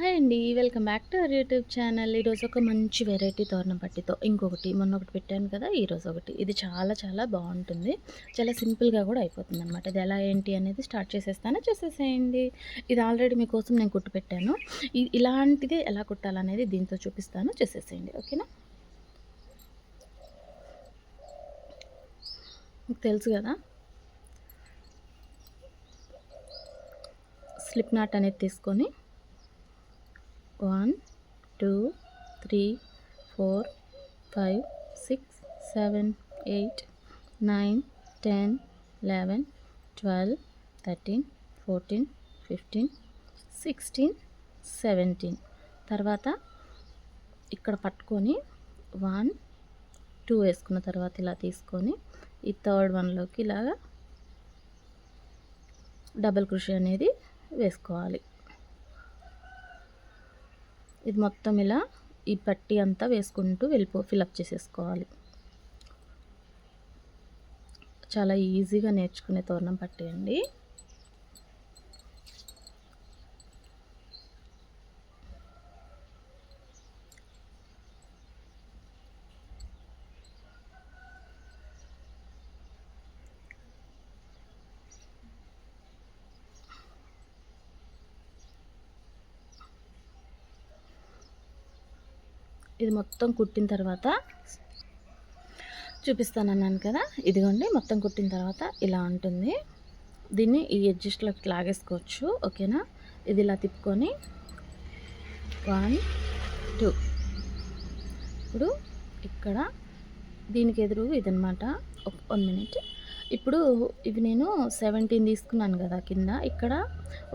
Hi అండి. Welcome back to our YouTube channel. ఈరోజు ఒక మంచి వెరైటీ తోరణం పట్టితో ఇంకొకటి మొన్న ఒకటి పెట్టాను కదా ఈరోజు ఒకటి. ఇది చాలా చాలా బాగుంటుంది. చాలా సింపుల్గా కూడా అయిపోతుంది అనమాట ఇది ఎలా ఏంటి అనేది స్టార్ట్ చేసేస్తాను. చేసేసేయండి. ఇది ఆల్రెడీ మీకోసం నేను కుట్టు పెట్టాను. ఇలాంటిది ఎలా కుట్టాలనేది దీంతో చూపిస్తాను. చేసేసేయండి. ఓకేనా? మీకు తెలుసు కదా? స్లిప్ నాట్ అనేది తీసుకొని one two three four five six seven eight nine ten eleven twelve thirteen fourteen fifteen sixteen seventeen. తర్వాత ఇక్కడ పట్టుకొని వన్ టూ వేసుకున్న తర్వాత ఇలా తీసుకొని ఈ థర్డ్ వన్లోకి ఇలాగా డబల్ కృషి అనేది వేసుకోవాలి. ఇది మొత్తం ఇలా ఈ పట్టి అంతా వేసుకుంటూ వెళ్ళిపో ఫిలప్ చేసేసుకోవాలి. చాలా ఈజీగా నేర్చుకునే తోరణం పట్టి ఇది మొత్తం కుట్టిన తర్వాత చూపిస్తాను అన్నాను కదా. ఇదిగోండి మొత్తం కుట్టిన తర్వాత ఇలా ఉంటుంది. దీన్ని ఈ అడ్జస్ట్లోకి లాగేసుకోవచ్చు ఓకేనా? ఇది ఇలా తిప్పుకొని వన్ టూ. ఇప్పుడు ఇక్కడ దీనికి ఎదురు ఇదనమాట ఒక వన్ మినిట్. ఇప్పుడు ఇవి నేను సెవెంటీన్ తీసుకున్నాను కదా కింద. ఇక్కడ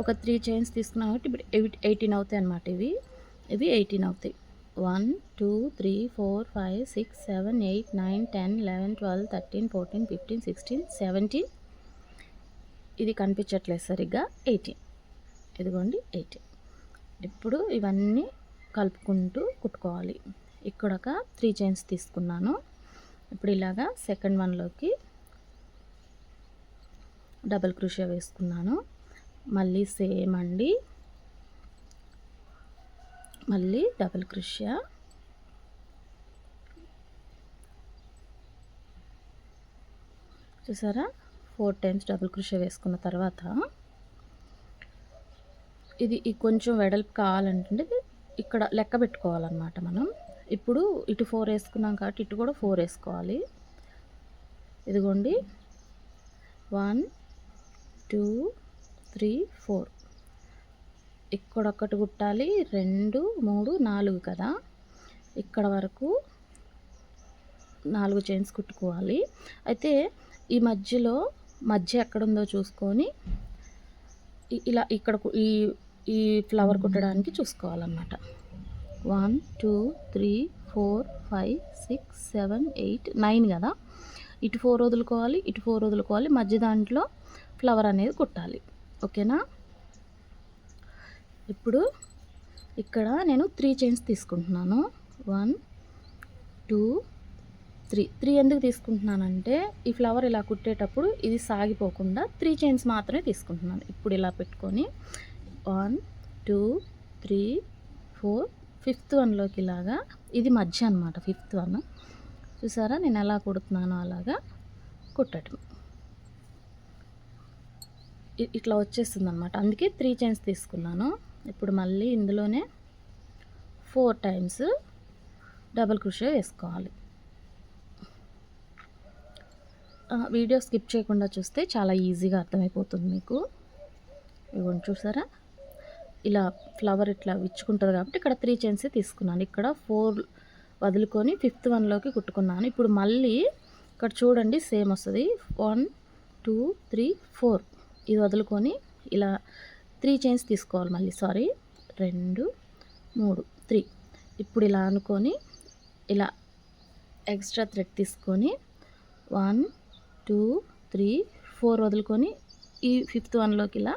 ఒక త్రీ చైన్స్ తీసుకున్నాను కాబట్టి ఇప్పుడు ఎయిటీన్ అవుతాయి అనమాట ఇవి. ఇవి ఎయిటీన్ అవుతాయి. One two three four five six seven eight nine ten eleven twelve thirteen fourteen fifteen sixteen seventeen. ఇది కనిపించట్లేదు సరిగ్గా. ఎయిటీన్. ఇదిగోండి ఎయిటీన్. ఇప్పుడు ఇవన్నీ కలుపుకుంటూ కుట్టుకోవాలి. ఇక్కడ ఒక త్రీ చైన్స్ తీసుకున్నాను. ఇప్పుడు ఇలాగా సెకండ్ వన్లోకి డబల్ క్రూషియా వేసుకున్నాను. మళ్ళీ సేమ్ అండి. మళ్ళీ డబుల్ క్రిషియా. చూసారా? ఫోర్ టైమ్స్ డబుల్ క్రిషియా వేసుకున్న తర్వాత ఇది ఈ కొంచెం వెడల్పు కావాలంటే ఇక్కడ లెక్క పెట్టుకోవాలన్నమాట మనం. ఇప్పుడు ఇటు ఫోర్ వేసుకున్నాం కాబట్టి ఇటు కూడా ఫోర్ వేసుకోవాలి. ఇదిగోండి. One two three four. ఇక్కడ ఒకటి కుట్టాలి. రెండు మూడు నాలుగు కదా. ఇక్కడ వరకు నాలుగు చైన్స్ కుట్టుకోవాలి. అయితే ఈ మధ్యలో మధ్య ఎక్కడుందో చూసుకొని ఇలా ఇక్కడ ఈ ఈ ఫ్లవర్ కుట్టడానికి చూసుకోవాలన్నమాట. One two three four five six seven eight nine కదా. ఇటు ఫోర్ వదులుకోవాలి ఇటు ఫోర్ వదులుకోవాలి. మధ్య దాంట్లో ఫ్లవర్ అనేది కుట్టాలి. ఓకేనా? ఇప్పుడు ఇక్కడ నేను త్రీ చైన్స్ తీసుకుంటున్నాను. వన్ టూ త్రీ త్రీ ఎందుకు తీసుకుంటున్నానంటే ఈ ఫ్లవర్ ఇలా కుట్టేటప్పుడు ఇది సాగిపోకుండా త్రీ చైన్స్ మాత్రమే తీసుకుంటున్నాను. ఇప్పుడు ఇలా పెట్టుకొని one two three four fifth వన్లోకి ఇలాగా ఇది మధ్య అనమాట ఫిఫ్త్ వన్ చూసారా? నేను ఎలా కుడుతున్నానో అలాగా కుట్టడం ఇ- ఇట్లా వచ్చేస్తుంది అనమాట అందుకే త్రీ చైన్స్ తీసుకున్నాను. ఇప్పుడు మళ్ళీ ఇందులోనే ఫోర్ టైమ్స్ డబల్ క్రుషే వేసుకోవాలి. వీడియో స్కిప్ చేయకుండా చూస్తే చాలా ఈజీగా అర్థమైపోతుంది మీకు. ఇవ్వండి చూసారా? ఇలా ఫ్లవర్ ఇట్లా విచ్చుకుంటుంది కాబట్టి ఇక్కడ త్రీ చైన్స్ తీసుకున్నాను. ఇక్కడ ఫోర్ వదులుకొని ఫిఫ్త్ వన్లోకి కుట్టుకున్నాను. ఇప్పుడు మళ్ళీ ఇక్కడ చూడండి సేమ్ వస్తుంది. One two three four. ఇది వదులుకొని ఇలా త్రీ చైన్స్ తీసుకోవాలి మళ్ళీ. సారీ. రెండు మూడు. త్రీ. ఇప్పుడు ఇలా అనుకొని ఇలా ఎక్స్ట్రా థ్రెడ్ తీసుకొని వన్ టూ త్రీ ఫోర్ వదులుకొని ఈ ఫిఫ్త్ వన్లోకి ఇలా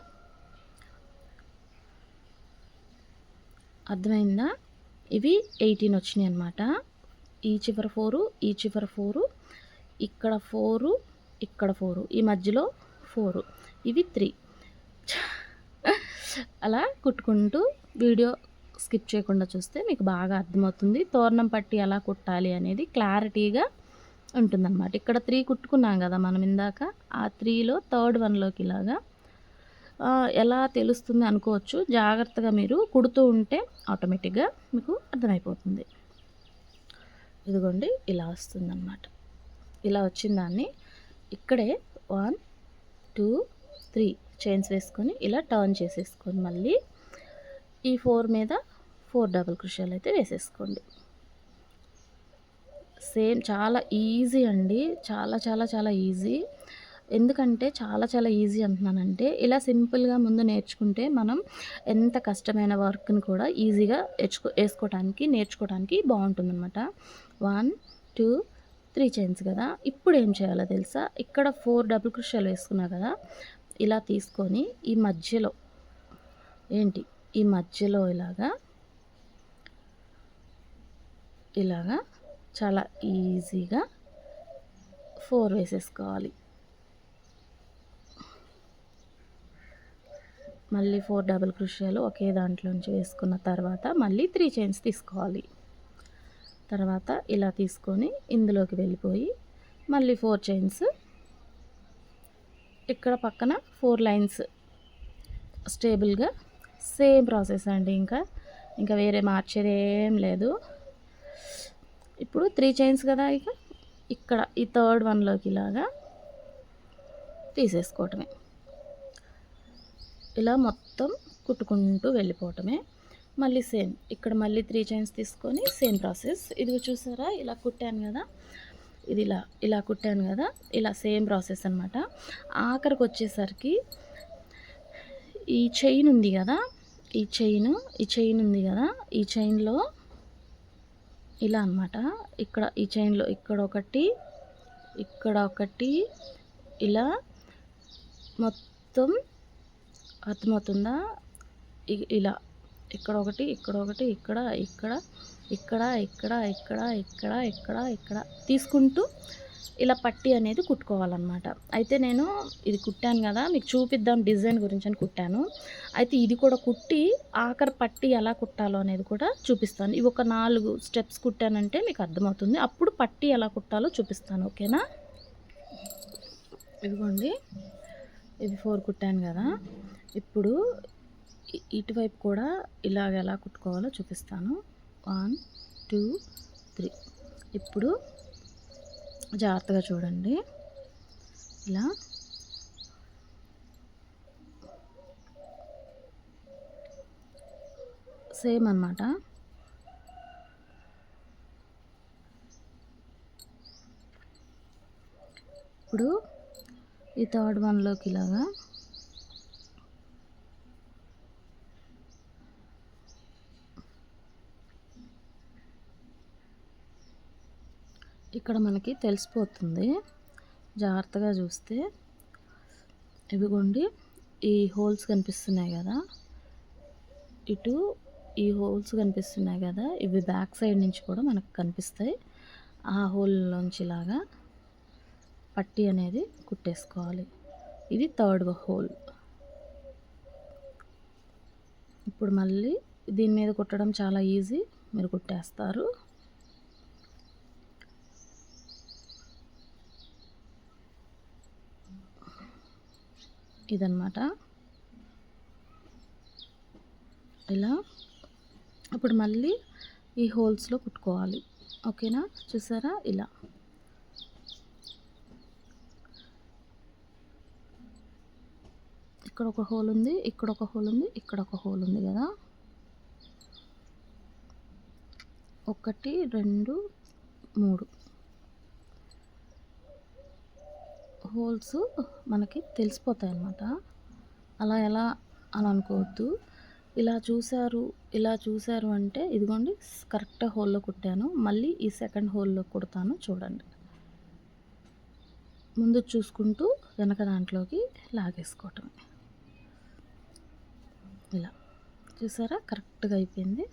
అర్థమైందా? ఇవి ఎయిటీన్ వచ్చినాయి అనమాట ఈ చివర ఫోరు ఈ చివర ఫోరు ఇక్కడ ఫోరు ఇక్కడ ఫోరు. ఈ మధ్యలో ఫోరు. ఇవి త్రీ. అలా కుట్టుకుంటూ వీడియో స్కిప్ చేయకుండా చూస్తే మీకు బాగా అర్థమవుతుంది. తోరణం పట్టి ఎలా కుట్టాలి అనేది క్లారిటీగా ఉంటుందన్నమాట. ఇక్కడ త్రీ కుట్టుకున్నాం కదా మనం ఇందాక. ఆ త్రీలో థర్డ్ వన్లోకి ఇలాగా ఎలా తెలుస్తుంది అనుకోవచ్చు. జాగ్రత్తగా మీరు కుడుతూ ఉంటే ఆటోమేటిక్గా మీకు అర్థమైపోతుంది. ఇదిగోండి ఇలా వస్తుందన్నమాట. ఇలా వచ్చిన దాన్ని ఇక్కడే వన్ టూ త్రీ చైన్స్ వేసుకొని ఇలా టర్న్ చేసేసుకొని మళ్ళీ. ఈ ఫోర్ మీద ఫోర్ డబుల్ క్రుషాలు అయితే వేసేసుకోండి. సేమ్ చాలా ఈజీ అండి. చాలా చాలా చాలా ఈజీ. ఎందుకంటే చాలా చాలా ఈజీ అంటున్నానంటే ఇలా సింపుల్గా ముందు నేర్చుకుంటే మనం ఎంత కష్టమైన వర్క్ని కూడా ఈజీగా నేర్చుకో వేసుకోవడానికి నేర్చుకోవడానికి బాగుంటుందన్నమాట. వన్ టూ త్రీ చైన్స్ కదా. ఇప్పుడు ఏం చేయాలో తెలుసా? ఇక్కడ ఫోర్ డబుల్ క్రుషాలు వేసుకున్నా కదా ఇలా తీసుకొని ఈ మధ్యలో ఏంటి? ఈ మధ్యలో ఇలాగా ఇలాగా చాలా ఈజీగా ఫోర్ వేసేసుకోవాలి. మళ్ళీ ఫోర్ డబుల్ క్రుషియాలు ఒకే దాంట్లోంచి వేసుకున్న తర్వాత మళ్ళీ త్రీ చైన్స్ తీసుకోవాలి. తర్వాత ఇలా తీసుకొని ఇందులోకి వెళ్ళిపోయి మళ్ళీ ఫోర్ చైన్స్ ఇక్కడ పక్కన ఫోర్ లైన్స్ స్టేబుల్గా సేమ్ ప్రాసెస్ అండి ఇంకా. ఇంకా వేరే మార్చేది ఏం లేదు. ఇప్పుడు త్రీ చైన్స్ కదా ఇక. ఇక్కడ ఈ థర్డ్ వన్లోకి ఇలాగా తీసేసుకోవటమే. ఇలా మొత్తం కుట్టుకుంటూ వెళ్ళిపోవటమే. మళ్ళీ సేమ్. ఇక్కడ మళ్ళీ త్రీ చైన్స్ తీసుకొని సేమ్ ప్రాసెస్. ఇది చూసారా? ఇలా కుట్టాను కదా. ఇది ఇలా ఇలా కుట్టాను కదా ఇలా సేమ్ ప్రాసెస్ అనమాట ఆఖరికి వచ్చేసరికి ఈ చైన్ ఉంది కదా ఈ చైన్ ఈ చైన్ ఉంది కదా ఈ చైన్లో ఇలా అనమాట ఇక్కడ ఈ చైన్లో ఇక్కడ ఒకటి ఇక్కడ ఒకటి ఇలా మొత్తం అర్థమవుతుందా? ఇలా ఇక్కడ ఒకటి ఇక్కడ ఒకటి ఇక్కడ ఇక్కడ ఇక్కడ ఇక్కడ ఇక్కడ ఇక్కడ ఇక్కడ ఇక్కడ తీసుకుంటూ ఇలా పట్టి అనేది కుట్టుకోవాలన్నమాట. అయితే నేను ఇది కుట్టాను కదా మీకు చూపిద్దాం డిజైన్ గురించి అని కుట్టాను. అయితే ఇది కూడా కుట్టి ఆఖరి పట్టి ఎలా కుట్టాలో అనేది కూడా చూపిస్తాను. ఇవి ఒక నాలుగు స్టెప్స్ కుట్టానంటే మీకు అర్థమవుతుంది. అప్పుడు పట్టి ఎలా కుట్టాలో చూపిస్తాను ఓకేనా? ఇదిగోండి ఇది ఫోర్ కుట్టాను కదా. ఇప్పుడు ఇటువైపు కూడా ఇలాగ ఎలా కుట్టుకోవాలో చూపిస్తాను. వన్ టూ త్రీ ఇప్పుడు జాగ్రత్తగా చూడండి. ఇలా. సేమ్ అన్నమాట. ఇప్పుడు ఈ థర్డ్ వన్లోకి ఇలాగా. ఇక్కడ మనకి తెలిసిపోతుంది. జాగ్రత్తగా చూస్తే. ఇదిగోండి ఈ హోల్స్ కనిపిస్తున్నాయి కదా. ఇటు ఈ హోల్స్ కనిపిస్తున్నాయి కదా. ఇవి బ్యాక్ సైడ్ నుంచి కూడా మనకు కనిపిస్తాయి. ఆ హోల్లోంచి ఇలాగా పట్టి అనేది కుట్టేసుకోవాలి. ఇది థర్డ్ హోల్. ఇప్పుడు మళ్ళీ దీని మీద కుట్టడం చాలా ఈజీ. మీరు కుట్టేస్తారు. ఇదన్నమాట. ఇలా. ఇప్పుడు మళ్ళీ ఈ హోల్స్లో కుట్టుకోవాలి. ఓకేనా? చూసారా? ఇలా. ఇక్కడ ఒక హోల్ ఉంది ఇక్కడ ఒక హోల్ ఉంది ఇక్కడ ఒక హోల్ ఉంది కదా? ఒకటి రెండు మూడు. హోల్స్ మనకి తెలిసిపోతాయి అన్నమాట అలా ఎలా అని అనుకోవద్దు. ఇలా చూశారు ఇలా చూశారు అంటే ఇదిగోండి కరెక్ట్ హోల్లో కుట్టాను. మళ్ళీ ఈ సెకండ్ హోల్లో కుడతాను చూడండి. ముందు చూసుకుంటూ వెనక దాంట్లోకి లాగేసుకోవటం. ఇలా. చూసారా? కరెక్ట్గా అయిపోయింది.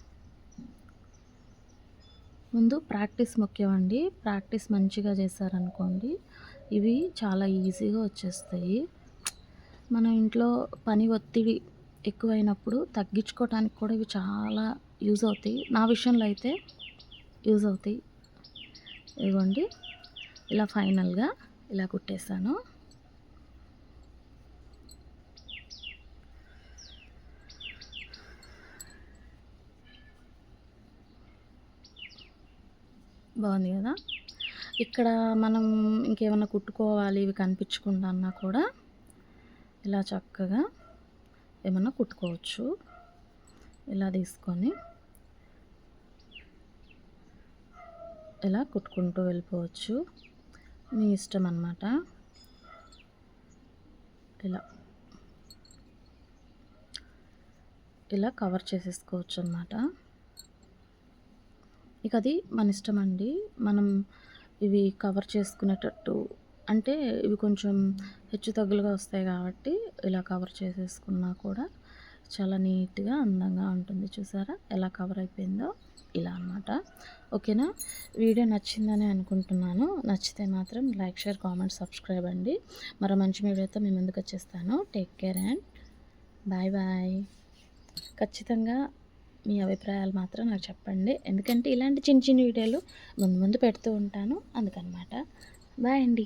ముందు ప్రాక్టీస్ ముఖ్యం అండి. ప్రాక్టీస్ మంచిగా చేశారనుకోండి. ఇవి చాలా ఈజీగా వచ్చేస్తాయి. మన ఇంట్లో పని ఒత్తిడి ఎక్కువైనప్పుడు తగ్గించుకోవటానికి కూడా ఇవి చాలా యూజ్ అవుతాయి. నా విషయంలో అయితే యూజ్ అవుతాయి. ఇవ్వండి ఇలా ఫైనల్గా ఇలా కుట్టేశాను. బాగుంది కదా? ఇక్కడ మనం ఇంకేమైనా కుట్టుకోవాలి ఇవి కనిపించకుండా అన్నా కూడా ఇలా చక్కగా ఏమన్నా కుట్టుకోవచ్చు. ఇలా తీసుకొని ఇలా కుట్టుకుంటూ వెళ్ళిపోవచ్చు. మీ ఇష్టం అన్నమాట. ఇలా. ఇలా కవర్ చేసేసుకోవచ్చు అన్నమాట. ఇక అది మన ఇష్టం అండి. మనం ఇవి కవర్ చేసుకునేటట్టు. అంటే ఇవి కొంచెం హెచ్చు తగ్గులుగా వస్తాయి కాబట్టి ఇలా కవర్ చేసేసుకున్నా కూడా చాలా నీట్గా అందంగా ఉంటుంది. చూసారా? ఎలా కవర్ అయిపోయిందో ఇలా అనమాట ఓకేనా? వీడియో నచ్చిందని అనుకుంటున్నాను. నచ్చితే మాత్రం లైక్ షేర్ కామెంట్ సబ్స్క్రైబ్ అండి. మరో మంచి వీడియోతో మేము ముందుకు వచ్చేస్తాను. Take care and bye bye. ఖచ్చితంగా మీ అభిప్రాయాలు మాత్రం నాకు చెప్పండి. ఎందుకంటే ఇలాంటి చిన్న చిన్న వీడియోలు ముందు ముందు పెడుతూ ఉంటాను. అందుకనమాట. బాయ్ అండి.